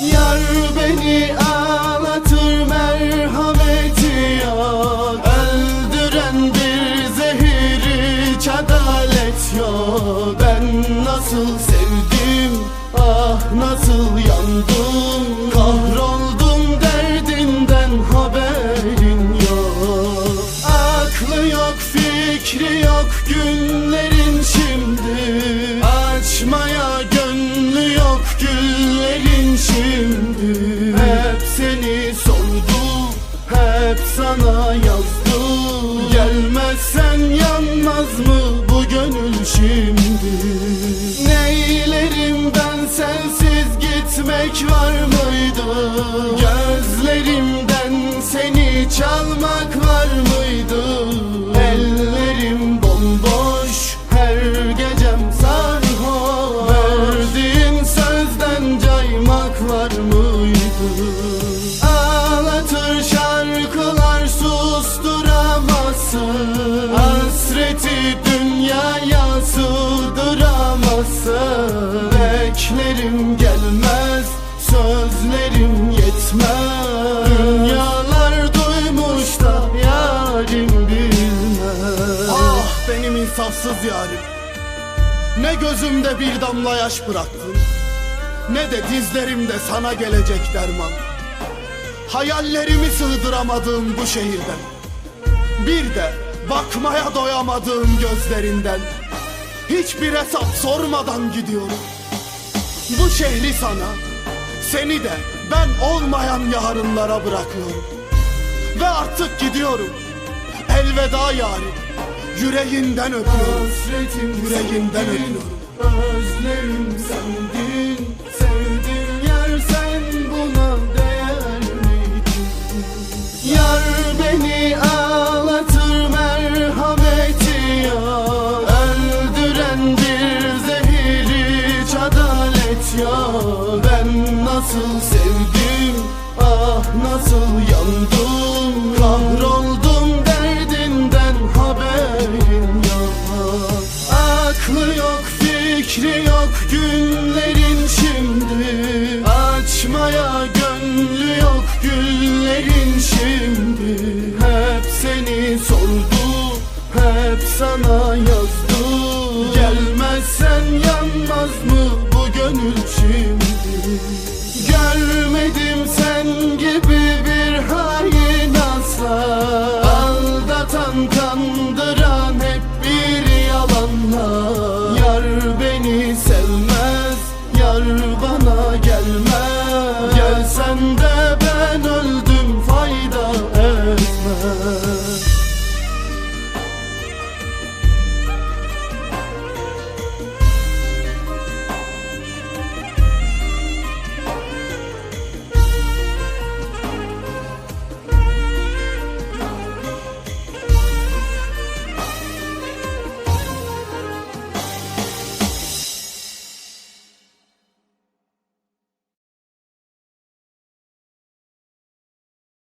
Yar beni ağlatır merhameti yok. Öldüren bir zehir hiç adalet yok. Ben nasıl sevdim ah nasıl yandım sana yazdı. Gelmezsen yanmaz mı bu gönül şimdi? Neylerim ben sensiz gitmek var mıydı? Gözlerimden seni çalmak var mıydı sığdıramazsın Beklerim gelmez sözlerim yetmez. Dünyalar duymuş da yarim bilmez. Ah benim insafsız yarim. Ne gözümde bir damla yaş bıraktın Ne de dizlerimde sana gelecek derman. Hayallerimi sığdıramadığım bu şehirden Bir de bakmaya doyamadığım gözlerinden Hiçbir hesap sormadan gidiyorum. Bu şehri sana Seni de ben olmayan yarınlara bırakıyorum. Ve artık gidiyorum. Elveda yarim Yüreğinden öpüyorum. Yüreğinden öpüyorum. Özlerim sendin Ben nasıl sevdim ah nasıl yandım Kahroldum derdinden haberin yok. Aklı yok fikri yok günlerin şimdi. Açmaya gönlü yok güllerin şimdi. Hep seni sordu hep sana yazdı gönül şimdi. Görmedim sen gibi bir hain asla Aldatan kandıran hep bir yalanla. Yar beni sevmez, yar bana gelmez. Gelsen de ben öldüm fayda etmez.